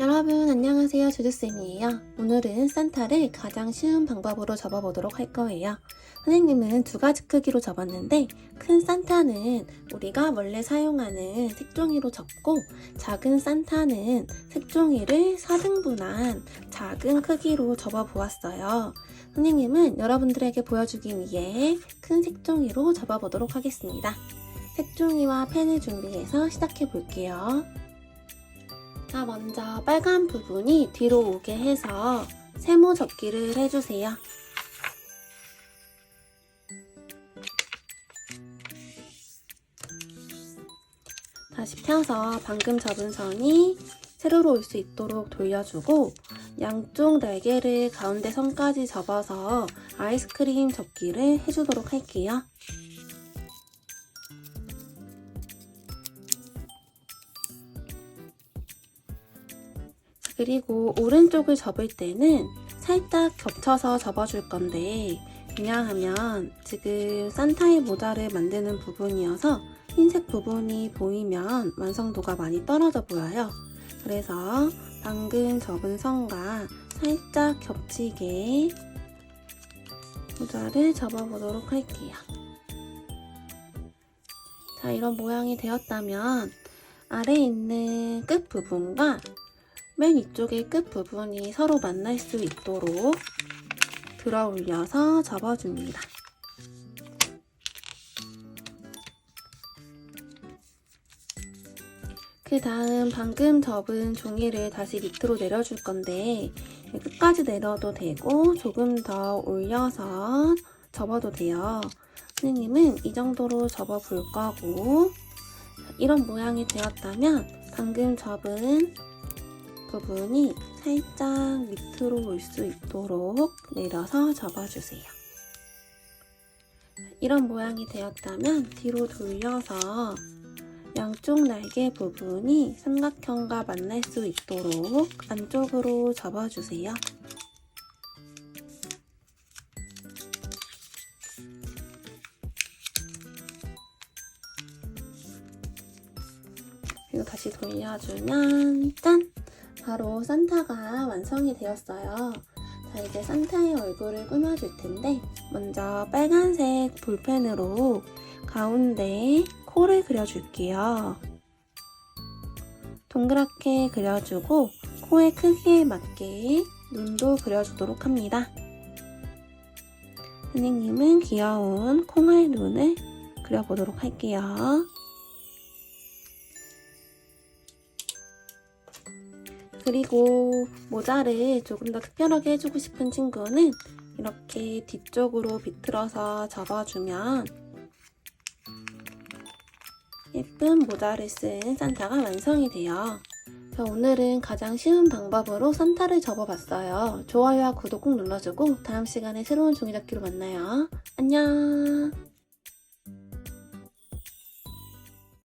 여러분 안녕하세요. 주주쌤이에요. 오늘은 산타를 가장 쉬운 방법으로 접어보도록 할 거예요. 선생님은 두 가지 크기로 접었는데 큰 산타는 우리가 원래 사용하는 색종이로 접고 작은 산타는 색종이를 4등분한 작은 크기로 접어 보았어요. 선생님은 여러분들에게 보여주기 위해 큰 색종이로 접어 보도록 하겠습니다. 색종이와 펜을 준비해서 시작해 볼게요 자, 먼저 빨간 부분이 뒤로 오게 해서 세모 접기를 해주세요. 다시 펴서 방금 접은 선이 세로로 올 수 있도록 돌려주고 양쪽 날개를 가운데 선까지 접어서 아이스크림 접기를 해주도록 할게요. 그리고 오른쪽을 접을 때는 살짝 겹쳐서 접어줄 건데 그냥 하면 지금 산타의 모자를 만드는 부분이어서 흰색 부분이 보이면 완성도가 많이 떨어져 보여요. 그래서 방금 접은 선과 살짝 겹치게 모자를 접어보도록 할게요. 자, 이런 모양이 되었다면 아래에 있는 끝 부분과 맨 위쪽의 끝 부분이 서로 만날 수 있도록 들어 올려서 접어줍니다. 그 다음 방금 접은 종이를 다시 밑으로 내려줄 건데 끝까지 내려도 되고 조금 더 올려서 접어도 돼요. 선생님은 이 정도로 접어 볼 거고 이런 모양이 되었다면 방금 접은 부분이 살짝 밑으로 올 수 있도록 내려서 접어주세요. 이런 모양이 되었다면 뒤로 돌려서 양쪽 날개 부분이 삼각형과 만날 수 있도록 안쪽으로 접어주세요. 그리고 다시 돌려주면 짠! 바로 산타가 완성이 되었어요. 자, 이제 산타의 얼굴을 꾸며줄 텐데, 먼저 빨간색 볼펜으로 가운데 코를 그려줄게요. 동그랗게 그려주고, 코의 크기에 맞게 눈도 그려주도록 합니다. 선생님은 귀여운 콩알 눈을 그려보도록 할게요. 그리고 모자를 조금 더 특별하게 해주고 싶은 친구는 이렇게 뒤쪽으로 비틀어서 접어주면 예쁜 모자를 쓴 산타가 완성이 돼요. 자, 오늘은 가장 쉬운 방법으로 산타를 접어봤어요. 좋아요와 구독 꼭 눌러주고 다음 시간에 새로운 종이접기로 만나요. 안녕!